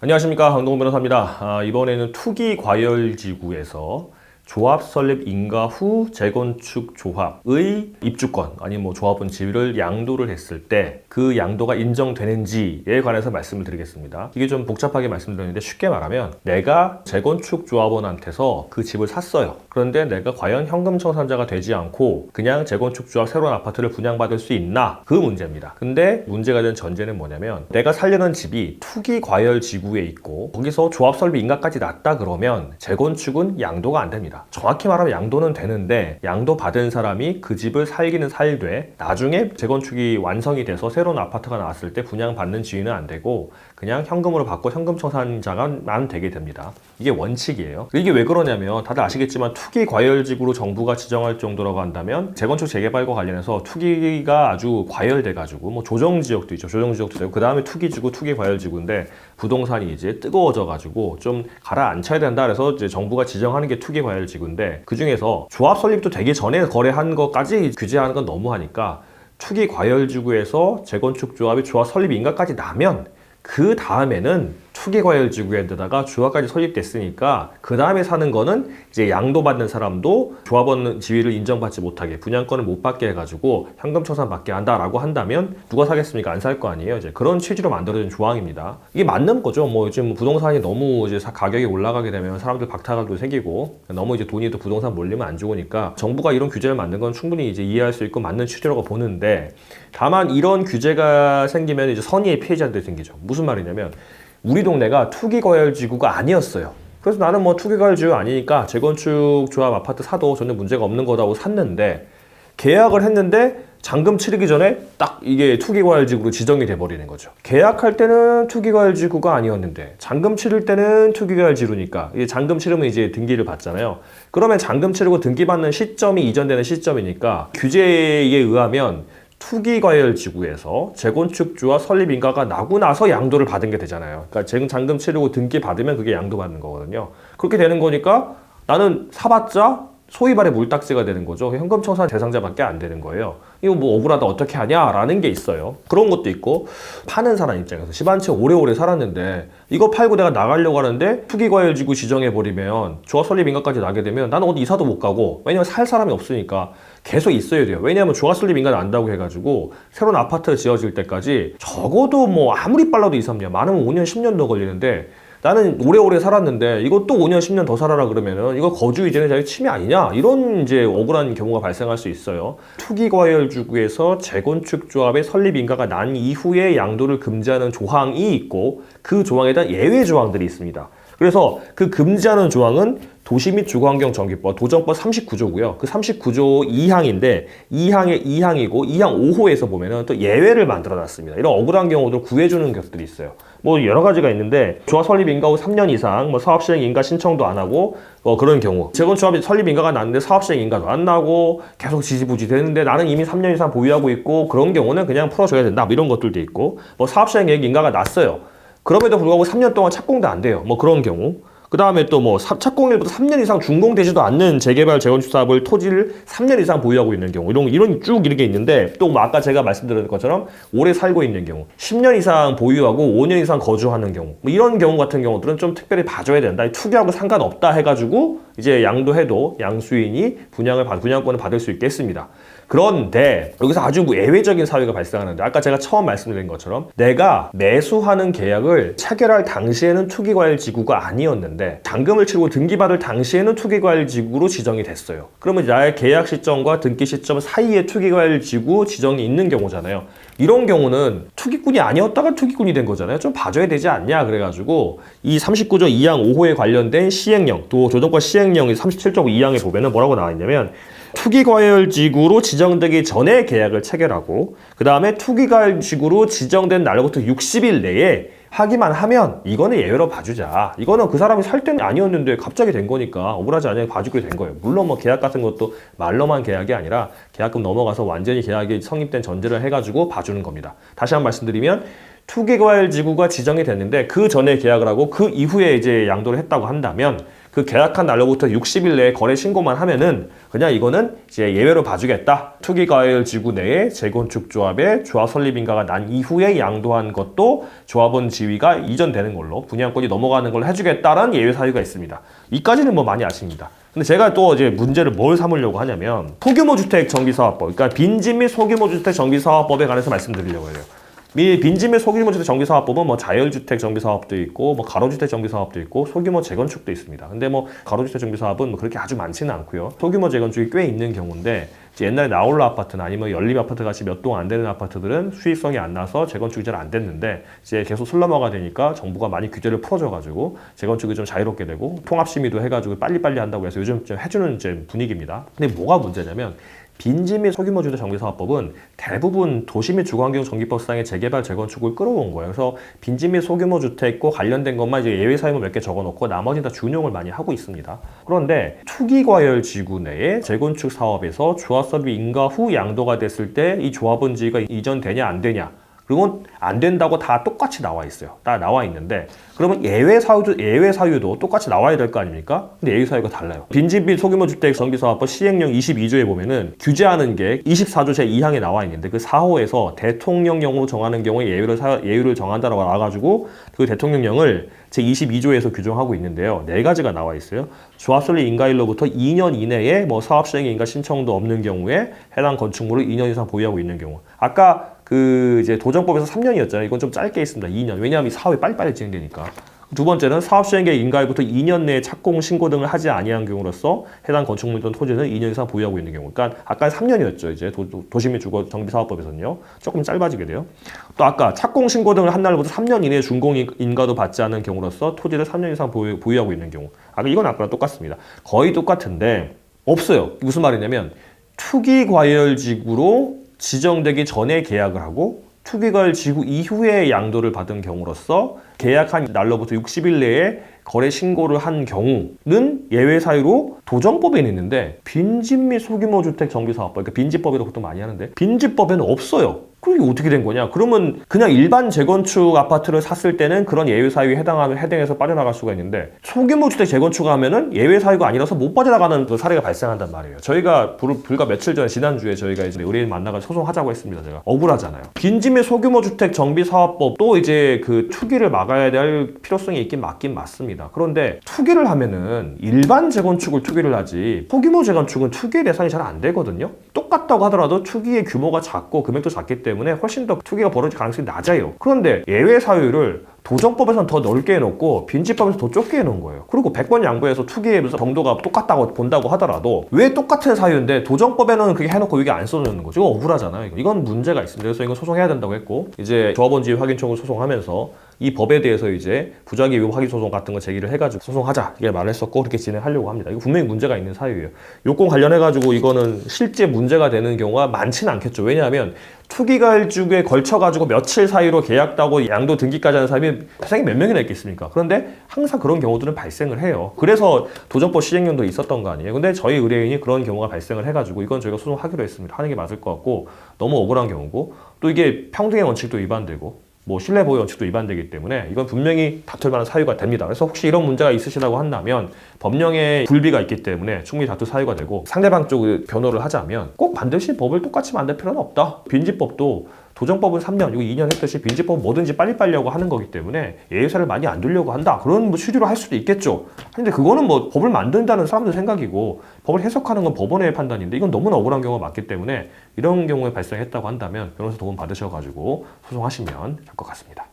안녕하십니까 강동원 변호사입니다. 아, 이번에는 투기 과열 지구에서 조합 설립 인가 후 재건축 조합의 입주권 아니면 뭐 조합원 지위를 양도를 했을 때 그 양도가 인정되는지에 관해서 말씀을 드리겠습니다. 이게 좀 복잡하게 말씀드렸는데 쉽게 말하면 내가 재건축 조합원한테서 그 집을 샀어요. 그런데 내가 과연 현금 청산자가 되지 않고 그냥 재건축 조합 새로운 아파트를 분양받을 수 있나 그 문제입니다. 근데 문제가 된 전제는 뭐냐면 내가 살려는 집이 투기 과열 지구에 있고 거기서 조합 설비 인가까지 났다 그러면 재건축은 양도가 안 됩니다. 정확히 말하면 양도는 되는데 양도 받은 사람이 그 집을 살기는 살되 나중에 재건축이 완성이 돼서 새로운 아파트가 나왔을 때 분양받는 지위는 안 되고 그냥 현금으로 받고 현금 청산자가만 되게 됩니다. 이게 원칙이에요. 이게 왜 그러냐면 다들 아시겠지만 투기 과열지구로 정부가 지정할 정도라고 한다면 재건축 재개발과 관련해서 투기가 아주 과열돼 가지고 뭐 조정 지역도 있죠. 조정 지역도 되고 그 다음에 투기 지구, 투기 과열 지구인데 부동산이 이제 뜨거워져 가지고 좀 가라앉혀야 된다 그래서 이제 정부가 지정하는 게 투기 과열 지구인데 그 중에서 조합 설립도 되기 전에 거래한 것까지 규제하는 건 너무하니까 투기 과열 지구에서 재건축 조합이 조합 설립 인가까지 나면 그 다음에는 투기 과열 지구에다가 조합까지 설립됐으니까 그 다음에 사는 거는 이제 양도받는 사람도 조합원 지위를 인정받지 못하게 분양권을 못 받게 해가지고 현금 청산 받게 한다라고 한다면 누가 사겠습니까? 안 살 거 아니에요. 이제 그런 취지로 만들어진 조항입니다. 이게 맞는 거죠. 뭐 요즘 부동산이 너무 이제 사- 가격이 올라가게 되면 사람들 박탈감도 생기고 너무 이제 돈이 또 부동산 몰리면 안 좋으니까 정부가 이런 규제를 만든 건 충분히 이제 이해할 수 있고 맞는 취지라고 보는데 다만 이런 규제가 생기면 이제 선의의 피해자들이 생기죠. 무슨 말이냐면 우리 동네가 투기 거열 지구가 아니었어요. 그래서 나는 뭐 투기 거열 지구 아니니까 재건축 조합 아파트 사도 전혀 문제가 없는 거다고 샀는데 계약을 했는데 잔금 치르기 전에 딱 이게 투기과열지구로 지정이 돼 버리는 거죠. 계약할 때는 투기과열지구가 아니었는데 잔금 치를 때는 투기과열지구니까 이제 잔금 치르면 이제 등기를 받잖아요. 그러면 잔금 치르고 등기 받는 시점이 이전되는 시점이니까 규제에 의하면 투기과열 지구에서 재건축주와 설립인가가 나고 나서 양도를 받은 게 되잖아요. 그러니까 지금 잔금 치르고 등기 받으면 그게 양도 받는 거거든요. 그렇게 되는 거니까 나는 사봤자 소위 말해 물딱지가 되는 거죠. 현금 청산 대상자밖에 안 되는 거예요. 이거 뭐 억울하다 어떻게 하냐라는 게 있어요. 그런 것도 있고 파는 사람 입장에서 집한채 오래오래 살았는데 이거 팔고 내가 나가려고 하는데 투기과열지구 지정해 버리면 조합 설립 인가까지 나게 되면 나는 어디 이사도 못 가고 왜냐면 살 사람이 없으니까 계속 있어야 돼요. 왜냐하면 조합 설립 인가 난다고 해가지고 새로운 아파트 지어질 때까지 적어도 뭐 아무리 빨라도 2, 3년 많으면 5년, 10년 더 걸리는데 나는 오래오래 살았는데 또 5년 10년 더 살아라 그러면은 이거 거주 이전의 자유 침해 아니냐? 이런 이제 억울한 경우가 발생할 수 있어요. 투기 과열 주구에서 재건축 조합의 설립 인가가 난 이후에 양도를 금지하는 조항이 있고 그 조항에 대한 예외 조항들이 있습니다 그래서 그 금지하는 조항은 도시 및 주거환경 정비법 도정법 39조고요. 그 39조 2항인데 2항의 2항이고 2항 5호에서 보면은 또 예외를 만들어 놨습니다. 이런 억울한 경우들 구해 주는 것들이 있어요. 뭐 여러 가지가 있는데 조합 설립 인가 후 3년 이상 뭐 사업 시행 인가 신청도 안 하고 뭐 그런 경우 재건축합이 설립 인가가 났는데 사업 시행 인가도 안 나고 계속 지지부지 되는데 나는 이미 3년 이상 보유하고 있고 그런 경우는 그냥 풀어 줘야 된다 뭐 이런 것들도 있고 뭐 사업 시행 계획 인가가 났어요. 그럼에도 불구하고 3년 동안 착공도 안 돼요. 뭐 그런 경우. 그 다음에 또 뭐 착공일부터 3년 이상 준공되지도 않는 재개발 재건축 사업을 토지를 3년 이상 보유하고 있는 경우 이런 이런 쭉 이런 게 있는데 또 뭐 아까 제가 말씀드린 것처럼 오래 살고 있는 경우 10년 이상 보유하고 5년 이상 거주하는 경우 뭐 이런 경우 같은 경우들은 좀 특별히 봐줘야 된다. 투기하고 상관없다 해가지고 이제 양도해도 양수인이 분양을 받 분양권을 받을 수 있겠습니다. 그런데 여기서 아주 뭐 예외적인 사유가 발생하는데 아까 제가 처음 말씀드린 것처럼 내가 매수하는 계약을 체결할 당시에는 투기과열 지구가 아니었는데 잔금을 치르고 등기받을 당시에는 투기과열 지구로 지정이 됐어요. 그러면 나의 계약 시점과 등기 시점 사이에 투기과열 지구 지정이 있는 경우잖아요. 이런 경우는 투기꾼이 아니었다가 투기꾼이 된 거잖아요. 좀 봐줘야 되지 않냐 그래가지고 이 39조 2항 5호에 관련된 시행령 또 조정권 시행령이 37조 2항에 보면은 뭐라고 나와 있냐면 투기과열지구로 지정되기 전에 계약을 체결하고 그 다음에 투기과열지구로 지정된 날로부터 60일 내에 하기만 하면 이거는 예외로 봐주자. 이거는 그 사람이 살 때는 아니었는데 갑자기 된 거니까 억울하지 않게 봐주게 된 거예요. 물론 뭐 계약 같은 것도 말로만 계약이 아니라 계약금 넘어가서 완전히 계약이 성립된 전제를 해가지고 봐주는 겁니다. 다시 한 번 말씀드리면 투기과열 지구가 지정이 됐는데 그 전에 계약을 하고 그 이후에 이제 양도를 했다고 한다면 그 계약한 날로부터 60일 내에 거래 신고만 하면은 그냥 이거는 이제 예외로 봐주겠다. 투기과열 지구 내에 재건축 조합의 조합 설립 인가가 난 이후에 양도한 것도 조합원 지위가 이전되는 걸로 분양권이 넘어가는 걸로 해주겠다라는 예외 사유가 있습니다. 이까지는 뭐 많이 아십니다. 근데 제가 또 이제 문제를 뭘 삼으려고 하냐면 소규모 주택 정비 사업법, 그러니까 빈집 및 소규모 주택 정비 사업법에 관해서 말씀드리려고 해요. 미 빈집 및 소규모 주택 정비사업법은 뭐 자율주택 정비사업도 있고 뭐 가로주택 정비사업도 있고 소규모 재건축도 있습니다. 근데 뭐 가로주택 정비사업은 뭐 그렇게 아주 많지는 않고요. 소규모 재건축이 꽤 있는 경우인데 옛날에 나홀로 아파트나 아니면 연립 아파트 같이 몇 동 안 되는 아파트들은 수익성이 안 나서 재건축이 잘 안 됐는데 이제 계속 슬럼화가 되니까 정부가 많이 규제를 풀어줘가지고 재건축이 좀 자유롭게 되고 통합 심의도 해가지고 빨리빨리 한다고 해서 요즘 좀 해주는 이제 분위기입니다. 근데 뭐가 문제냐면 빈집 및 소규모 주택 정비사업법은 대부분 도시 및 주거환경 정비법상의 재개발 재건축을 끌어온 거예요. 그래서 빈집 및 소규모 주택과 관련된 것만 이제 예외 사유만 몇 개 적어놓고 나머지는 다 준용을 많이 하고 있습니다. 그런데 투기 과열 지구 내에 재건축 사업에서 조합 설비 인가 후 양도가 됐을 때 이 조합원 지위가 이전되냐 안 되냐 그건 안 된다고 다 똑같이 나와 있어요. 다 나와 있는데 그러면 예외 사유도 예외 사유도 똑같이 나와야 될 거 아닙니까? 근데 예외 사유가 달라요. 빈집 및 소규모 주택 정비사업법 시행령 22조에 보면은 규제하는 게 24조 제 2항에 나와 있는데 그 4호에서 대통령령으로 정하는 경우에 예외를 사, 예외를 정한다라고 나와가지고 그 대통령령을 제 22조에서 규정하고 있는데요. 네 가지가 나와 있어요. 조합설립 인가일로부터 2년 이내에 뭐 사업 시행의 인가 신청도 없는 경우에 해당 건축물을 2년 이상 보유하고 있는 경우. 아까 그 이제 도정법에서 3년이었잖아요. 이건 좀 짧게 있습니다. 2년. 왜냐하면 이 사업이 빨리빨리 진행되니까. 두 번째는 사업 시행계 인가일부터 2년 내에 착공 신고 등을 하지 아니한 경우로서 해당 건축물 또는 토지는 2년 이상 보유하고 있는 경우. 그러니까 아까 3년이었죠. 이제 도, 시및 주거 정비 사업법에서는요. 조금 짧아지게 돼요. 또 아까 착공 신고 등을 한 날부터 3년 이내에 준공 인가도 받지 않은 경우로서 토지를 3년 이상 보유, 보유하고 있는 경우. 아까 이건 아까랑 똑같습니다. 거의 똑같은데 없어요. 무슨 말이냐면 투기 과열지구로 지정되기 전에 계약을 하고 투기과열 지구 이후에 양도를 받은 경우로서 계약한 날로부터 60일 내에 거래 신고를 한 경우는 예외 사유로 도정법에 있는데 빈집 및 소규모 주택 정비 사업법 그러니까 빈집법에도 보통 많이 하는데 빈집법에는 없어요. 그게 어떻게 된 거냐? 그러면 그냥 일반 재건축 아파트를 샀을 때는 그런 예외 사유에 해당하면 해당해서 빠져나갈 수가 있는데 소규모 주택 재건축하면은 예외 사유가 아니라서 못 빠져나가는 그 사례가 발생한단 말이에요. 저희가 불, 불과 며칠 전에 지난주에 저희가 이제 의뢰인 만나가 소송하자고 했습니다. 제가 억울하잖아요. 빈집 및 소규모 주택 정비 사업법도 이제 그 투기를 막아야 될 필요성이 있긴 맞긴 맞습니다. 그런데 투기를 하면은 일반 재건축을 투기를 하지 소규모 재건축은 투기의 대상이 잘 안 되거든요. 똑같다고 하더라도 투기의 규모가 작고 금액도 작기 때문에 훨씬 더 투기가 벌어질 가능성이 낮아요. 그런데 예외 사유를 도정법에서는 더 넓게 해놓고 빈집법에서 더 좁게 해놓은 거예요. 그리고 100번 양보해서 투기의 정도가 똑같다고 본다고 하더라도 왜 똑같은 사유인데 도정법에는 그게 해놓고 이게 안 써주는 거죠? 이거 억울하잖아요. 이건 문제가 있습니다. 그래서 이건 소송해야 된다고 했고 이제 조합원지 확인 청구 소송하면서 이 법에 대해서 이제 부작위 위법 확인 소송 같은 거 제기를 해가지고 소송하자 이게 말을 했었고 그렇게 진행하려고 합니다. 이거 분명히 문제가 있는 사유예요. 요건 관련해가지고 이거는 실제 문제가 되는 경우가 많지는 않겠죠. 왜냐하면 투기가일주에 걸쳐가지고 며칠 사이로 계약하고 양도 등기까지 하는 사람이 세상에 몇 명이나 있겠습니까? 그런데 항상 그런 경우들은 발생을 해요. 그래서 도정법 시행령도 있었던 거 아니에요. 근데 저희 의뢰인이 그런 경우가 발생을 해가지고 이건 저희가 소송하기로 했습니다. 하는 게 맞을 것 같고 너무 억울한 경우고 또 이게 평등의 원칙도 위반되고 뭐 신뢰 보호 원칙도 위반되기 때문에 이건 분명히 다툴 만한 사유가 됩니다. 그래서 혹시 이런 문제가 있으시다고 한다면 법령에 불비가 있기 때문에 충분히 다툴 사유가 되고 상대방 쪽을 변호를 하자면 꼭 반드시 법을 똑같이 만들 필요는 없다. 빈집법도 도정법은 3년, 이거 2년 했듯이 빈집법 뭐든지 빨리빨리 하고 하는 거기 때문에 예외사를 많이 안 두려고 한다. 그런 뭐 취지로 할 수도 있겠죠. 근데 그거는 뭐 법을 만든다는 사람들 생각이고 법을 해석하는 건 법원의 판단인데 이건 너무나 억울한 경우가 많기 때문에 이런 경우에 발생했다고 한다면 변호사 도움 받으셔가지고 소송하시면 될 것 같습니다.